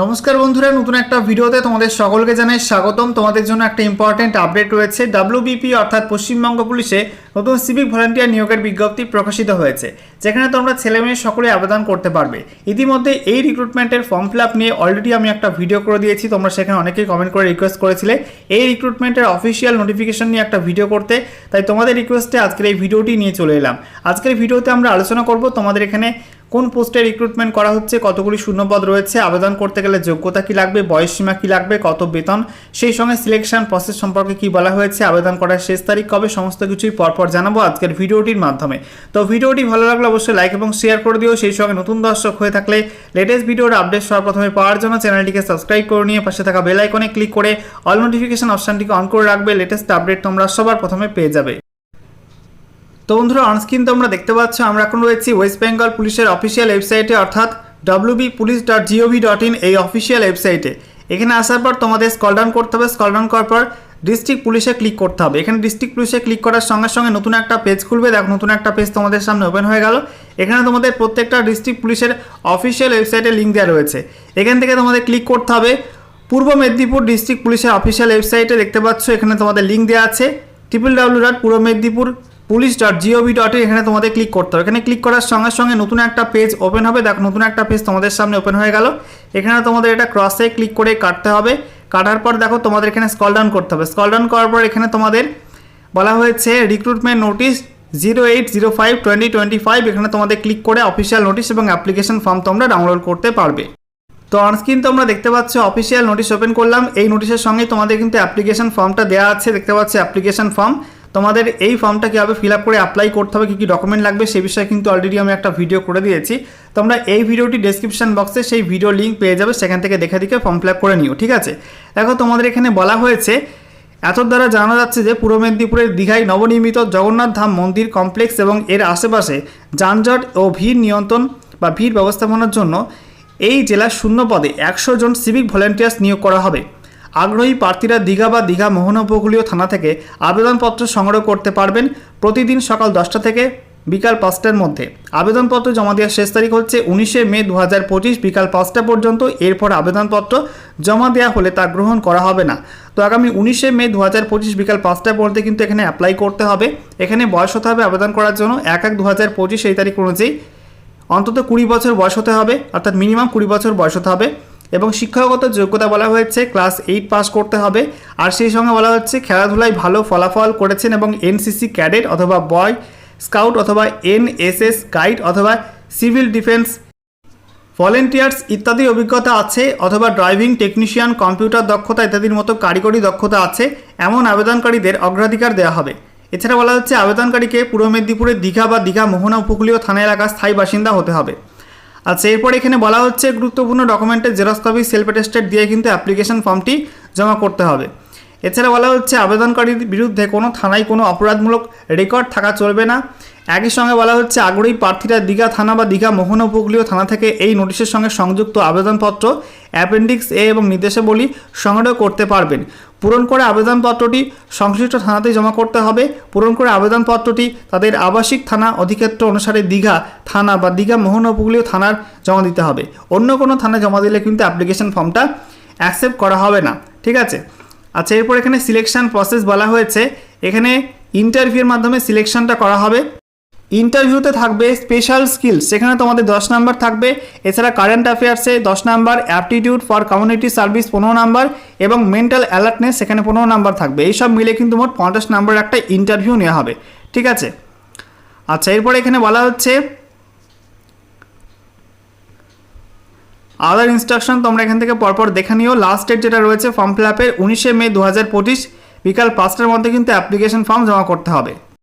নমস্কার বন্ধুরা, নতুন একটা ভিডিওতে তোমাদের সকলকে জানাই স্বাগতম। তোমাদের জন্য একটা ইম্পর্টেন্ট আপডেট রয়েছে। ডাব্লিউবিপি অর্থাৎ পশ্চিমবঙ্গ পুলিশে নতুন সিভিক ভলান্টিয়ার নিয়োগের বিজ্ঞপ্তি প্রকাশিত হয়েছে, যেখানে তোমরা ছেলেমেয়ে সকলে আবেদন করতে পারবে। ইতিমধ্যে এই রিক্রুটমেন্টের ফর্ম ফিল আপ নিয়ে অলরেডি আমি একটা ভিডিও করে দিয়েছি, তোমরা সেখানে অনেকেই কমেন্ট করে রিকোয়েস্ট করেছিলে। এই রিক্রুটমেন্টের অফিসিয়াল নোটিফিকেশন নিয়ে একটা ভিডিও করতে, তাই তোমাদের রিকোয়েস্টে আজকের এই ভিডিওটি নিয়ে চলে এলাম। আজকের ভিডিওতে আমরা আলোচনা করব তোমাদের এখানে কোন পোস্টে রিক্রুটমেন্ট করা হচ্ছে, কতগুলি শূন্যপদ রয়েছে, আবেদন করতে গেলে যোগ্যতা কি লাগবে বয়স সীমা কি লাগবে, কত বেতন, সেই সঙ্গে সিলেকশন প্রসেস সম্পর্কে কি বলা হয়েছে, আবেদন করার শেষ তারিখ কবে, সমস্ত কিছুই পরপর জানাব আজকের ভিডিওটির মাধ্যমে। তো ভিডিওটি ভালো লাগলে অবশ্যই লাইক এবং শেয়ার করে দিও, সেই সঙ্গে নতুন দর্শক হয়ে থাকলে লেটেস্ট ভিডিওর আপডেট সবার প্রথমে পাওয়ার জন্য চ্যানেলটিকে সাবস্ক্রাইব করে নিয়ে পাশে থাকা বেল আইকনে ক্লিক করে অল নোটিফিকেশন অপশনটিকে অন করে রাখবে লেটেস্ট আপডেট তোমরা সবার প্রথমে পেয়ে যাবে। তো বন্ধুরা অনস্ক্রিন তোমরা দেখতে পাচ্ছ, আমরা এখন রয়েছি ওয়েস্ট বেঙ্গল পুলিশের অফিসিয়াল ওয়েবসাইটে অর্থাৎ WB police dot G O V dot in এই অফিসিয়াল ওয়েবসাইটে এখানে আসার পর তোমাদের স্কল ডাউন করতে হবে স্কল ডাউন করার পর ডিস্ট্রিক্ট পুলিশে ক্লিক করতে হবে। এখানে ডিস্ট্রিক্ট পুলিশে ক্লিক করার সঙ্গে সঙ্গে নতুন একটা পেজ খুলবে। দেখো, নতুন একটা পেজ তোমাদের সামনে ওপেন হয়ে গেল। এখানে তোমাদের প্রত্যেকটা ডিস্ট্রিক্ট পুলিশের অফিসিয়াল ওয়েবসাইটে লিঙ্ক দেওয়া রয়েছে। এখান থেকে তোমাদের ক্লিক করতে হবে। পূর্ব মেদিনীপুর ডিস্ট্রিক্ট পুলিশের অফিসিয়াল ওয়েবসাইটে দেখতে পাচ্ছ, এখানে তোমাদের লিঙ্ক দেওয়া আছে। Triple W dot Purba Medinipur police dot G O V dot এখানে তোমাদের ক্লিক করতে হবে। এখানে ক্লিক করার সঙ্গে সঙ্গে নতুন একটা পেজ ওপেন হবে। দেখো, নতুন একটা পেজ তোমাদের সামনে ওপেন হয়ে গেল। এখানে তোমাদের এটা ক্রসে ক্লিক করে কাটতে হবে। কাটার পর দেখো তোমাদের এখানে স্কল ডাউন করতে হবে। স্কল ডাউন করার পর এখানে তোমাদের বলা হয়েছে recruitment notice zero eight zero five twenty twenty five এখানে তোমাদের ক্লিক করে অফিসিয়াল নোটিশ এবং অ্যাপ্লিকেশন ফর্ম তোমরা ডাউনলোড করতে পারবে। তো অনস্ক্রিন তোমরা দেখতে পাচ্ছ অফিসিয়াল নোটিশ ওপেন করলাম। এই নোটিশের সঙ্গে তোমাদের কিন্তু অ্যাপ্লিকেশন ফর্মটা দেওয়া আছে। দেখতে পাচ্ছ অ্যাপ্লিকেশন ফর্ম তোমাদের এই ফর্মটা কীভাবে ফিল আপ করে অ্যাপ্লাই করতে হবে, কী কী ডকুমেন্ট লাগবে, সে বিষয়ে কিন্তু অলরেডি আমি একটা ভিডিও করে দিয়েছি। তোমরা এই ভিডিওটি ডেসক্রিপশন বক্সে সেই ভিডিও লিঙ্ক পেয়ে যাবে, সেখান থেকে দেখে দেখে ফর্ম ফিল আপ করে নিও, ঠিক আছে? দেখো, তোমাদের এখানে বলা হয়েছে এত দ্বারা জানা যাচ্ছে যে পূর্ব মেদিনীপুরের দীঘায় নবনির্মিত জগন্নাথ ধাম মন্দির কমপ্লেক্স এবং এর আশেপাশে যানজট ও ভিড় নিয়ন্ত্রণ বা ভিড় ব্যবস্থাপনার জন্য এই জেলার শূন্য পদে একশো জন সিভিক ভলেন্টিয়ার্স নিয়োগ করা হবে। আগ্রহী প্রার্থীরা দীঘা বা দীঘা মোহনা উপকূলীয় থানা থেকে আবেদনপত্র সংগ্রহ করতে পারবেন প্রতিদিন সকাল দশটা থেকে বিকাল পাঁচটার মধ্যে। আবেদনপত্র জমা দেওয়ার শেষ তারিখ হচ্ছে উনিশে মে দু হাজার পঁচিশ বিকাল পাঁচটা পর্যন্ত। এরপর আবেদনপত্র জমা দেওয়া হলে তা গ্রহণ করা হবে না। তো আগামী উনিশে মে দু হাজার পঁচিশ বিকাল পাঁচটা পর্যন্ত কিন্তু এখানে অ্যাপ্লাই করতে হবে। এখানে বয়স হতে হবে আবেদন করার জন্য এক এক দু এই তারিখ অনুযায়ী। অন্তত কুড়ি বছর বয়স হতে হবে, অর্থাৎ মিনিমাম কুড়ি বছর বয়স হতে হবে। এবং শিক্ষাগত যোগ্যতা বলা হয়েছে, ক্লাস এইট পাস করতে হবে। আর সেই সঙ্গে বলা হচ্ছে, খেলাধুলায় ভালো ফলাফল করেছেন এবং এনসিসি ক্যাডেট অথবা বয় স্কাউট অথবা এনএসএস গাইড অথবা সিভিল ডিফেন্স ভলেন্টিয়ার্স ইত্যাদি অভিজ্ঞতা আছে অথবা ড্রাইভিং টেকনিশিয়ান কম্পিউটার দক্ষতা ইত্যাদির মতো কারিগরি দক্ষতা আছে। এমন আবেদনকারীদের অগ্রাধিকার দেওয়া হবে। এছাড়া বলা হচ্ছে, আবেদনকারীকে পূর্ব মেদিনীপুরের দীঘা বা দীঘা মোহনা উপকূলীয় থানা এলাকার স্থায়ী বাসিন্দা হতে হবে। আচ্ছা এরপর এখানে বলা হচ্ছে গুরুত্বপূর্ণ ডকুমেন্টের জেরক্স কপি সেলফ অ্যাটেস্টেড দিয়ে কিন্তু অ্যাপ্লিকেশন ফর্মটি জমা করতে হবে। এছাড়া বলা হচ্ছে, আবেদনকারীর বিরুদ্ধে কোনো থানায় কোনো অপরাধমূলক রেকর্ড থাকা চলবে না। একই সঙ্গে বলা হচ্ছে, আগ্রহী প্রার্থীরা দীঘা থানা বা দীঘা মোহন উপকূলীয় থানা থেকে এই নোটিশের সঙ্গে সংযুক্ত আবেদনপত্র, অ্যাপেন্ডিক্স এ এবং নির্দেশাবলী সংগ্রহ করতে পারবেন। পূরণ করে আবেদনপত্রটি সংশ্লিষ্ট থানাতেই জমা করতে হবে। পূরণ করে আবেদনপত্রটি তাদের আবাসিক থানা অধিক্ষেত্র অনুসারে দীঘা থানা বা দীঘা মোহন উপকূলীয় থানার জমা দিতে হবে। অন্য কোনো থানায় জমা দিলে কিন্তু অ্যাপ্লিকেশন ফর্মটা অ্যাকসেপ্ট করা হবে না। ঠিক আছে? আচ্ছা এরপর এখানে সিলেকশন প্রসেস বলা হয়েছে। এখানে ইন্টারভিউর মাধ্যমে সিলেকশনটা করা হবে। ইন্টারভিউতে থাকবে স্পেশাল স্কিল সেখানে তোমাদের দশ নাম্বার থাকবে। এছাড়া কারেন্ট অ্যাফেয়ার্সে দশ number aptitude for community service পনেরো নাম্বার এবং মেন্টাল অ্যালার্টনেস সেখানে পনেরো নাম্বার থাকবে। এইসব মিলে কিন্তু মোট পঞ্চাশ নাম্বার একটা ইন্টারভিউ নেওয়া হবে। ঠিক আছে? আচ্ছা এরপর এখানে বলা হচ্ছে আদার ইনস্ট্রাকশন তোমরা এখান থেকে পরপর দেখে নিও। লাস্ট ডেট যেটা রয়েছে ফর্ম ফিল আপের উনিশে মে দু হাজার পঁচিশ। বিকাল পাঁচটার মধ্যে কিন্তু অ্যাপ্লিকেশন ফর্ম জমা করতে হবে।